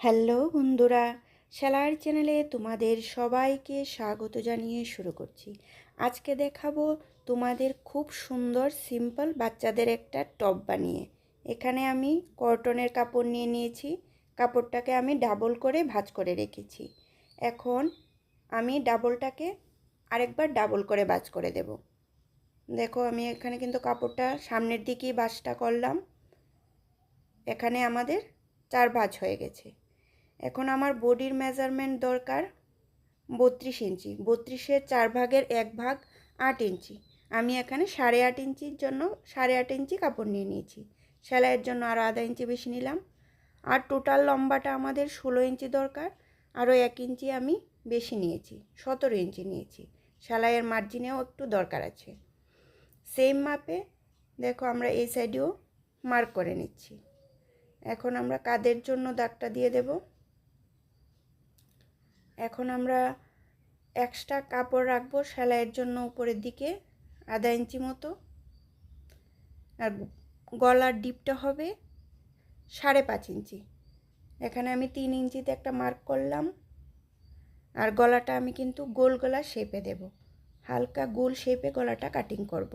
Hello বন্ধুরা seller চ্যানেলে তোমাদের সবাইকে স্বাগত জানিয়ে শুরু করছি। আজকে দেখাবো তোমাদের খুব সুন্দর সিম্পল বাচ্চাদের একটা টপ বানিয়ে। এখানে আমি কটনের কাপড় নিয়ে নিয়েছি, কাপড়টাকে আমি ডাবল করে ভাজ করে রেখেছি। এখন আমি ডাবলটাকে আরেকবার ডাবল করে ভাজ করে দেব। দেখো, আমি এখানে কিন্তু কাপড়টা সামনের দিকেই ভাঁজটা করলাম। এখানে আমাদের চার ভাঁজ হয়ে গেছে। এখন আমার বডির মেজারমেন্ট দরকার বত্রিশ ইঞ্চি। বত্রিশের চার ভাগের এক ভাগ আট ইঞ্চি। আমি এখানে সাড়ে আট ইঞ্চির জন্য সাড়ে আট ইঞ্চি কাপড় নিয়ে নিয়েছি। সেলাইয়ের জন্য আরও আধা ইঞ্চি বেশি নিলাম। আর টোটাল লম্বাটা আমাদের ষোলো ইঞ্চি দরকার। আরও এক ইঞ্চি আমি বেশি নিয়েছি, সতেরো ইঞ্চি নিয়েছি। সেলাইয়ের মার্জিনেও একটু দরকার আছে। সেম মাপে দেখো আমরা এই সাইডেও মার্ক করে নিচ্ছি। এখন আমরা কাদের জন্য দাগটা দিয়ে দেব? এখন আমরা এক্সট্রা কাপড় রাখব সেলাইয়ের জন্য উপরের দিকে আধা ইঞ্চি মতো। আর গলার ডিপটা হবে সাড়ে পাঁচ ইঞ্চি। এখানে আমি তিন ইঞ্চিতে একটা মার্ক করলাম। আর গলাটা আমি কিন্তু গোল গলা শেপে দেব। হালকা গোল শেপে গলাটা কাটিং করব।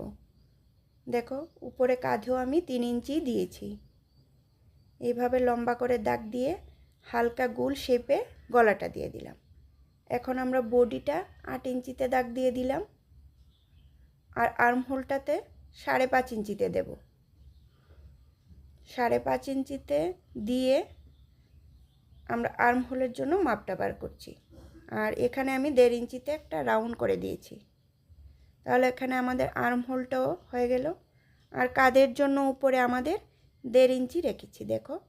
দেখো, উপরে কাঁধেও আমি তিন ইঞ্চি দিয়েছি। এইভাবে লম্বা করে দাগ দিয়ে হালকা গোল শেপে গলাটা দিয়ে দিলাম। এখন আমরা বডিটা আট ইঞ্চিতে দাগ দিয়ে দিলাম আর আর্মহোলটাতে সাড়ে পাঁচ ইঞ্চিতে দেব। সাড়ে পাঁচ ইঞ্চিতে দিয়ে আমরা আর্মহোলের জন্য মাপটা বার করছি। আর এখানে আমি দেড় ইঞ্চিতে একটা রাউন্ড করে দিয়েছি। তাহলে এখানে আমাদের আর্মহোলটাও হয়ে গেল। আর কাদের জন্য উপরে আমাদের দেড় ইঞ্চি রেখেছি, দেখো।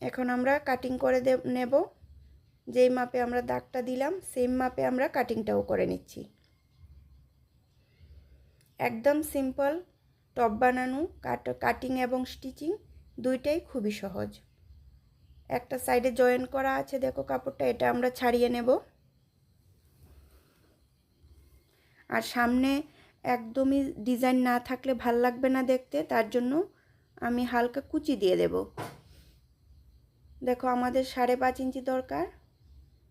এখন আমরা কাটিং করে নেব। যেই মাপে আমরা দাগটা দিলাম সেম মাপে আমরা কাটিংটাও করে নিচ্ছি। একদম সিম্পল টপ বানানো কাট কাটিং এবং স্টিচিং দুইটাই খুবই সহজ। একটা সাইডে জয়েন করা আছে, দেখো কাপড়টা, এটা আমরা ছাড়িয়ে নেব। আর সামনে একদমই ডিজাইন না থাকলে ভালো লাগবে না দেখতে, তার জন্য আমি হালকা কুচি দিয়ে দেব। দেখো আমাদের সাড়ে পাঁচ ইঞ্চি দরকার।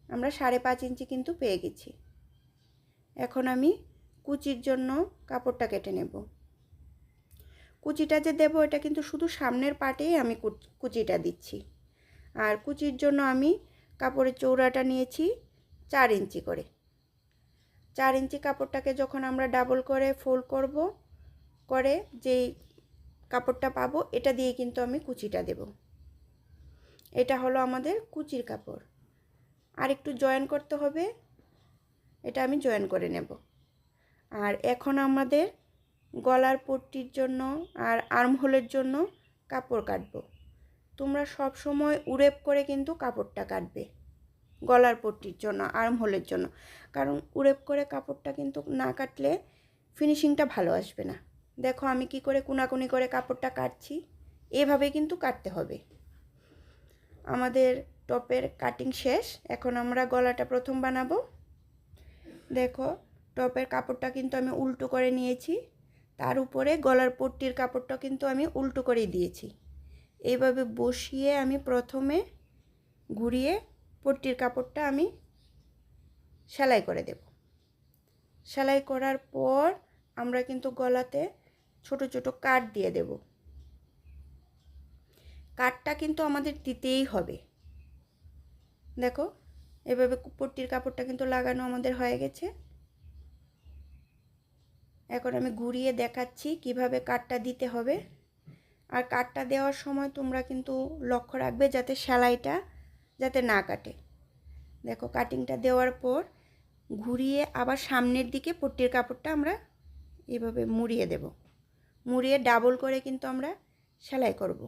আমরা সাড়ে পাঁচ ইঞ্চি কিন্তু পেয়ে গেছি। এখন আমি কুচির জন্য কাপড়টা কেটে নেব। কুচিটা যে দেবো, এটা কিন্তু শুধু সামনের পাটেই আমি কুচিটা দিচ্ছি। আর কুচির জন্য আমি কাপড়ের চৌড়াটা নিয়েছি চার ইঞ্চি করে। চার ইঞ্চি কাপড়টাকে যখন আমরা ডাবল করে ফোল্ড করব, করে যেই কাপড়টা পাবো, এটা দিয়ে কিন্তু আমি কুচিটা দেব। এটা হলো আমাদের কুচির কাপড়। আর একটু জয়েন করতে হবে। এটা আমি জয়েন করে নেব। আর এখন আমাদের গলার পট্টির জন্য আর আর্মহোলের জন্য কাপড় কাটবো। তোমরা সব সময় উড়েপ করে কিন্তু কাপড়টা কাটবে গলার পট্টির জন্য, আর্মহোলের জন্য। কারণ উড়েপ করে কাপড়টা কিন্তু না কাটলে ফিনিশিংটা ভালো আসবে না। দেখো আমি কি করে কুনাকুনি করে কাপড়টা কাটছি। এভাবে কিন্তু কাটতে হবে। আমাদের টপের কাটিং শেষ। এখন আমরা গলাটা প্রথম বানাবো। দেখো, টপের কাপড়টা কিন্তু আমি উল্টো করে নিয়েছি। তার উপরে গলার পট্টির কাপড়টা কিন্তু আমি উল্টো করেই দিয়েছি। এইভাবে বসিয়ে আমি প্রথমে ঘুরিয়ে পট্টির কাপড়টা আমি সেলাই করে দেব। সেলাই করার পর আমরা কিন্তু গলাতে ছোট ছোট কাট দিয়ে দেব। কাটটা কিন্তু আমাদের দিতেই হবে। দেখো, এভাবে পট্টির কাপড়টা কিন্তু লাগানো আমাদের হয়ে গেছে। এখন আমি ঘুরিয়ে দেখাচ্ছি কীভাবে কাটটা দিতে হবে। আর কাটটা দেওয়ার সময় তোমরা কিন্তু লক্ষ্য রাখবে যাতে সেলাইটা যাতে না কাটে। দেখো, কাটিংটা দেওয়ার পর ঘুরিয়ে আবার সামনের দিকে পট্টির কাপড়টা আমরা এভাবে মুড়িয়ে দেব। মুড়িয়ে ডাবল করে কিন্তু আমরা সেলাই করব।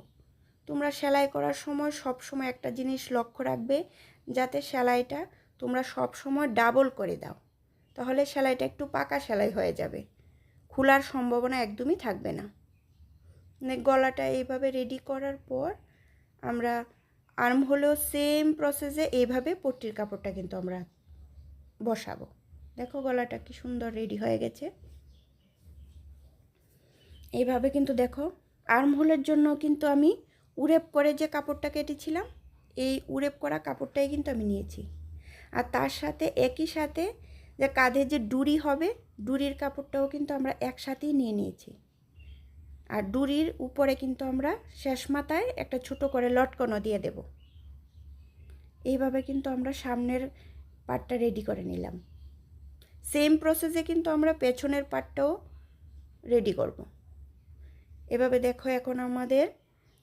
তোমরা সেলাই করার সময় সব সময় একটা জিনিস লক্ষ্য রাখবে যাতে সেলাইটা তোমরা সব সময় ডাবল করে দাও। তাহলে সেলাইটা একটু পাকা সেলাই হয়ে যাবে। খোলার সম্ভাবনা একদমই থাকবে না। মানে গলাটা এইভাবে রেডি করার পর আমরা আর্ম হলেও সেম প্রসেসে এইভাবে পট্টির কাপড়টা কিন্তু আমরা বসাবো। দেখো গলাটা কি সুন্দর রেডি হয়ে গেছে। এইভাবে কিন্তু দেখো আর্ম হোলের জন্য কিন্তু আমি উড়েপ করে যে কাপড়টা কেটেছিলাম এই উড়েপ করা কাপড়টাই কিন্তু আমি নিয়েছি। আর তার সাথে একই সাথে যে কাঁধে যে ডুরি হবে, ডুরির কাপড়টাও কিন্তু আমরা একসাথেই নিয়ে নিয়েছি। আর ডুরির উপরে কিন্তু আমরা শেষ মাথায় একটা ছোট করে লটকনও দিয়ে দেব। এইভাবে কিন্তু আমরা সামনের পাটটা রেডি করে নিলাম। সেম প্রসেসে কিন্তু আমরা পেছনের পাটটাও রেডি করব। এভাবে দেখো এখন আমাদের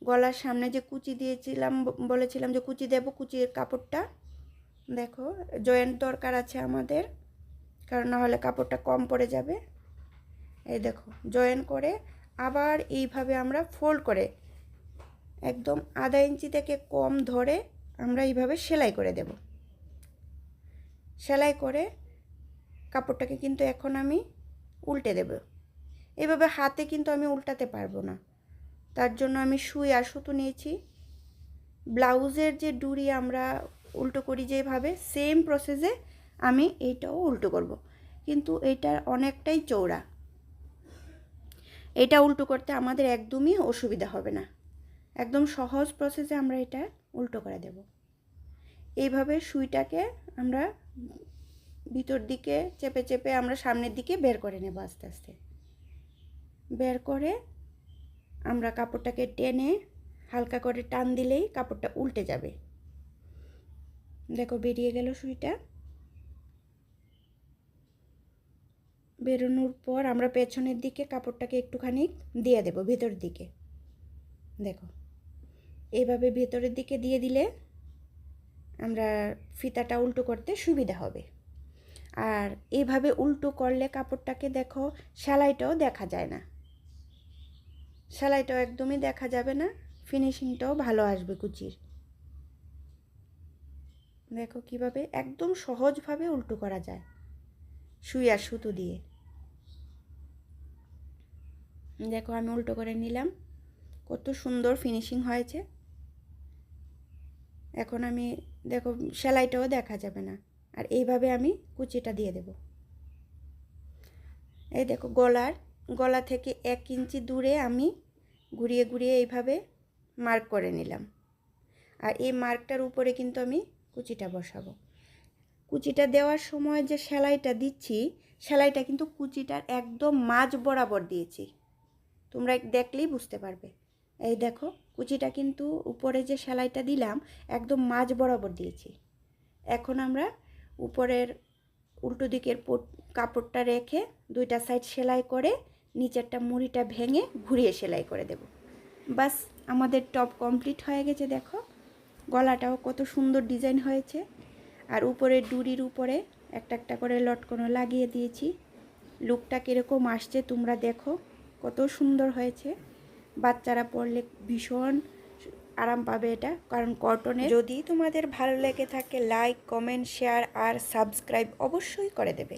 গলার সামনে যে কুচি দিয়েছিলাম বলেছিলাম যে কুচি দেব, কুচির কাপড়টা। দেখো, জয়েন্ট দরকার আছে আমাদের, কারণ নাহলে কাপড়টা কম পড়ে যাবে। এই দেখো জয়েন করে আবার এইভাবে আমরা ফোল্ড করে, একদম আধা ইঞ্চি থেকে কম ধরে আমরা এইভাবে সেলাই করে দেব। সেলাই করে কাপড়টাকে কিন্তু এখন আমি উল্টে দেব। এভাবে হাতে কিন্তু আমি উল্টাতে পারব না। তার জন্য আমি সুই আর সুতো নিয়েছি। ব্লাউজের যে ডুরি আমরা উল্টো করি যেভাবে সেম প্রসেসে আমি এইটাও উল্টো করব। কিন্তু এইটার অনেকটাই চৌড়া এটা উল্টো করতে আমাদের একদমই অসুবিধা হবে না। একদম সহজ প্রসেসে আমরা এটা উল্টো করে দেব। এইভাবে সুইটাকে আমরা ভিতর দিকে চেপে চেপে আমরা সামনের দিকে বের করে নেব আস্তে আস্তে। বের করে আমরা কাপড়টাকে টেনে হালকা করে টান দিলেই কাপড়টা উল্টে যাবে। দেখো বেরিয়ে গেল সুইটা। বেরোনোর পর আমরা পেছনের দিকে কাপড়টাকে একটুখানি দিয়ে দেব, ভেতর দিকে। দেখো এইভাবে ভেতরের দিকে দিয়ে দিলে আমরা ফিতাটা উল্টো করতে সুবিধা হবে। আর এইভাবে উল্টো করলে কাপড়টাকে দেখো, সেলাইটাও দেখা যায় না। সেলাইটাও একদমই দেখা যাবে না ফিনিশিংটাও ভালো আসবে কুচির। দেখো কীভাবে একদম সহজভাবে উল্টো করা যায়, সুই আর সুতো দিয়ে। দেখো আমি উল্টো করে নিলাম, কত সুন্দর ফিনিশিং হয়েছে। এখন আমি, দেখো সেলাইটাও দেখা যাবে না, আর এইভাবে আমি কুচিটা দিয়ে দেব। এই দেখো গলার, গলা থেকে এক ইঞ্চি দূরে আমি ঘুরিয়ে ঘুরিয়ে এইভাবে মার্ক করে নিলাম। আর এই মার্কটার উপরে কিন্তু আমি কুচিটা বসাবো। কুচিটা দেওয়ার সময় যে সেলাইটা দিচ্ছি, সেলাইটা কিন্তু কুচিটার একদম মাঝ বরাবর দিয়েছি। তোমরা দেখলেই বুঝতে পারবে। এই দেখো, কুচিটা কিন্তু উপরে যে সেলাইটা দিলাম, একদম মাঝ বরাবর দিয়েছি। এখন আমরা উপরের উল্টো দিকের কাপড়টা রেখে দুইটা সাইড সেলাই করে নিচেরটা মুড়িটা ভেঙে ঘুরিয়ে সেলাই করে দেব। বাস আমাদের টপ কমপ্লিট হয়ে গেছে, দেখো। গলাটাও কত সুন্দর ডিজাইন হয়েছে। আর উপরে ডুরির উপরে একটা একটা করে লটকনো লাগিয়ে দিয়েছি। লুকটা কীরকম আসছে তোমরা দেখো, কত সুন্দর হয়েছে। বাচ্চারা পরলে ভীষণ আরাম পাবে এটা, কারণ কটনে যদি তোমাদের ভালো লেগে থাকে লাইক কমেন্ট শেয়ার আর সাবস্ক্রাইব অবশ্যই করে দেবে।